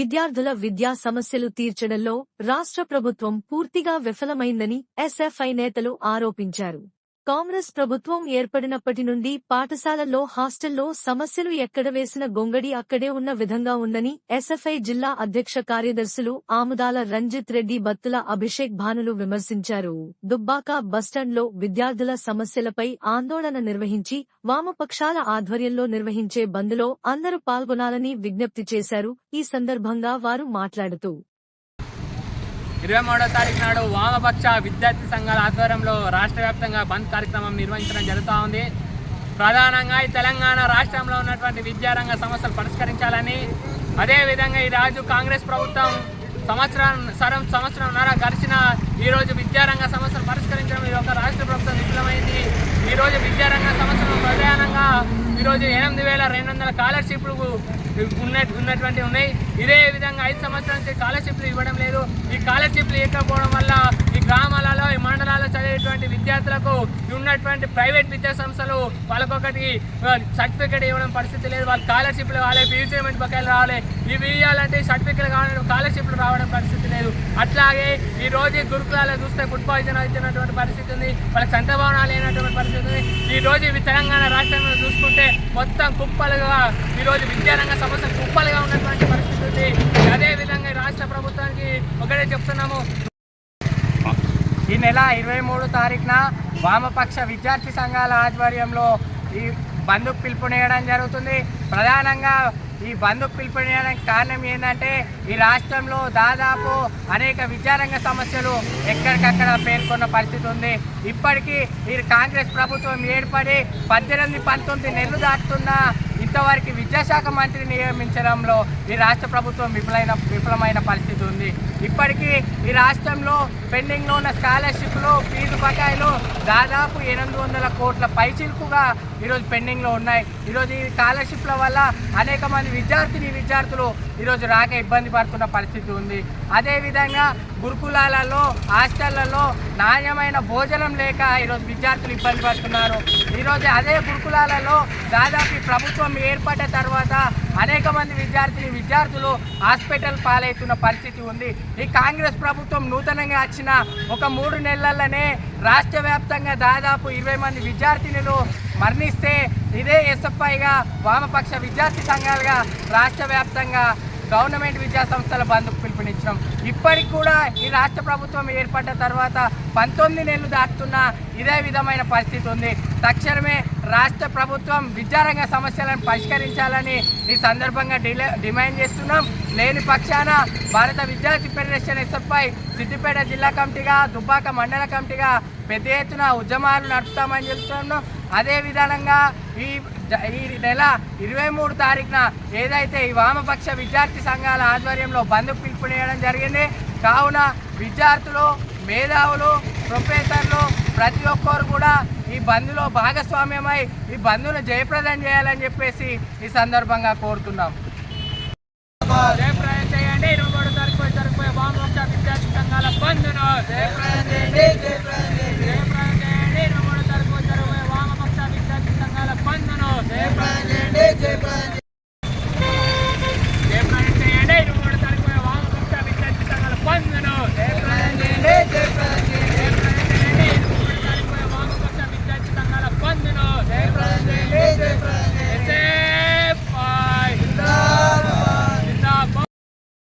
విద్యార్థుల విద్యా సమస్యలు తీర్చడంలో రాష్ట్ర ప్రభుత్వం పూర్తిగా విఫలమైందని ఎస్ఎఫ్ఐ నేతలు ఆరోపించారు. కాంగ్రెస్ ప్రభుత్వం ఏర్పడినప్పటి నుండి పాఠశాలల్లో హాస్టల్లో సమస్యలు ఎక్కడ వేసిన గొంగడి అక్కడే ఉన్న విధంగా ఉందని ఎస్ఎఫ్ఐ జిల్లా అధ్యక్ష కార్యదర్శులు ఆముదాల రంజిత్ రెడ్డి బత్తుల అభిషేక్ భానులు విమర్శించారు. దుబ్బాక బస్టాండ్లో విద్యార్థుల సమస్యలపై ఆందోళన నిర్వహించి వామపక్షాల ఆధ్వర్యంలో నిర్వహించే బంద్లో అందరూ పాల్గొనాలని విజ్ఞప్తి చేశారు. ఈ సందర్భంగా వారు మాట్లాడుతూ ఇరవై మూడో తారీఖు నాడు వామపక్ష విద్యార్థి సంఘాల ఆధ్వర్యంలో రాష్ట్ర వ్యాప్తంగా బంద్ కార్యక్రమం నిర్వహించడం జరుగుతూ ఉంది. ప్రధానంగా ఈ తెలంగాణ రాష్ట్రంలో ఉన్నటువంటి విద్యారంగ సమస్యలు పరిష్కరించాలని అదేవిధంగా ఈ రాజు కాంగ్రెస్ ప్రభుత్వం సంవత్సరం సరం సంవత్సరంన్నర గడిచిన ఈరోజు విద్యారంగ సమస్యలు పరిష్కరించడం ఈ యొక్క రాష్ట్ర ప్రభుత్వం విఫలమైంది. ఈరోజు విద్యారంగ సమస్యలు ప్రధానంగా ఈరోజు ఎనిమిది వేల రెండు వందల స్కాలర్షిప్లు ఉన్న ఉన్నటువంటి ఉన్నాయి. ఇదే విధంగా ఐదు సంవత్సరాల నుంచి స్కాలర్షిప్లు ఇవ్వడం లేదు. ఈ స్కాలర్షిప్లు ఇవ్వకపోవడం వల్ల ఈ గ్రామ ఉన్నటువంటి ప్రైవేట్ విద్యా సంస్థలు వాళ్ళకొకటి సర్టిఫికేట్ ఇవ్వడం పరిస్థితి లేదు. వాళ్ళ స్కాలర్షిప్లు కావాలి ఫీజు పేమెంట్ బకాయిలు రావాలి. ఇవి ఇవ్వాలంటే సర్టిఫికేట్లు కావాలంటే స్కాలర్షిప్లు రావడం పరిస్థితి లేదు. అట్లాగే ఈ రోజు గురుకులాలు చూస్తే ఫుడ్ పాయిజన్ అవుతున్నటువంటి పరిస్థితి ఉంది. వాళ్ళకి సంత భవనాలు లేనటువంటి పరిస్థితి ఉంది. ఈ రోజు తెలంగాణ రాష్ట్రంలో చూసుకుంటే మొత్తం కుప్పలుగా ఈ రోజు విద్యారంగ సమస్య కుప్పలు ఉన్నటువంటి పరిస్థితి ఉంది అదే విధంగా ఈ రాష్ట్ర ప్రభుత్వానికి ఒకటే చెప్తున్నాము ఈ నెల ఇరవై మూడు తారీఖున వామపక్ష విద్యార్థి సంఘాల ఆధ్వర్యంలో ఈ బంధు పిలుపునేయడం జరుగుతుంది. ప్రధానంగా ఈ బంధు పిలుపునేయడానికి కారణం ఏంటంటే ఈ రాష్ట్రంలో దాదాపు అనేక విద్యారంగ సమస్యలు ఎక్కడికక్కడ పేర్కొన్న పరిస్థితి ఉంది. ఇప్పటికీ ఈ కాంగ్రెస్ ప్రభుత్వం ఏర్పడి పద్దెనిమిది పంతొమ్మిది నెలలు దాటుతున్న ఇంతవరకు విద్యాశాఖ మంత్రి నియమించడంలో ఈ రాష్ట్ర ప్రభుత్వం విఫలమైన విఫలమైన పరిస్థితి ఉంది. ఇప్పటికీ ఈ రాష్ట్రంలో పెండింగ్లో ఉన్న స్కాలర్షిప్లు ఫీజు బకాయిలు దాదాపు ఎనిమిది వందల కోట్ల పైచిలుకుగా ఈరోజు పెండింగ్లో ఉన్నాయి. ఈరోజు ఈ స్కాలర్షిప్ల వల్ల అనేక మంది విద్యార్థిని విద్యార్థులు ఈరోజు రాక ఇబ్బంది పడుతున్న పరిస్థితి ఉంది. అదేవిధంగా గురుకులాలలో హాస్టళ్ళలో నాణ్యమైన భోజనం లేక ఈరోజు విద్యార్థులు ఇబ్బంది పడుతున్నారు. ఈరోజు అదే గురుకులాలలో దాదాపు ఈ ప్రభుత్వం ఏర్పడ్డ తర్వాత అనేక మంది విద్యార్థిని విద్యార్థులు హాస్పిటల్ పాలవుతున్న పరిస్థితి ఉంది. ఈ కాంగ్రెస్ ప్రభుత్వం నూతనంగా వచ్చిన ఒక మూడు నెలల్లోనే రాష్ట్ర వ్యాప్తంగా దాదాపు ఇరవై మంది విద్యార్థినులు మరణిస్తే ఇదే ఎస్ఎఫ్ఐగా వామపక్ష విద్యార్థి సంఘాలుగా రాష్ట్ర వ్యాప్తంగా గవర్నమెంట్ విద్యాసంస్థల బంధు పిలుపునిచ్చాం. ఇప్పటికి కూడా ఈ రాష్ట్ర ప్రభుత్వం ఏర్పడ్డ తర్వాత పంతొమ్మిది నెలలు దాటుతున్న ఇదే విధమైన పరిస్థితి ఉంది. తక్షణమే రాష్ట్ర ప్రభుత్వం విద్యారంగ సమస్యలను పరిష్కరించాలని ఈ సందర్భంగా డిలే డిమాండ్ చేస్తున్నాం. లేని పక్షాన భారత విద్యార్థి ఫెడరేషన్ ఎస్ఎఫ్ఐ సిద్దిపేట జిల్లా కమిటీగా దుబ్బాక మండల కమిటీగా పెద్ద ఎత్తున ఉద్యమాలు నడుపుతామని చెప్తున్నాం. అదే విధానంగా ఈ జ- ఈ నెల ఇరవై మూడు తారీఖున ఏదైతే ఈ వామపక్ష విద్యార్థి సంఘాల ఆధ్వర్యంలో బంధు పిలుపునేయడం జరిగింది. కావున విద్యార్థులు మేధావులు ప్రొఫెసర్లు ప్రతి ఒక్కరు కూడా ఈ బంద్లో భాగస్వామ్యమై ఈ బంద్ను జయప్రదం చేయాలని చెప్పేసి ఈ సందర్భంగా కోరుతున్నాం. జయప్రదం చేయండి. ఇరవై మూడు తారీఖు జరిగిపోయే వామపక్ష విద్యార్థి సంఘాల బంధును జయప్రదం చేయండి. జయప్రదం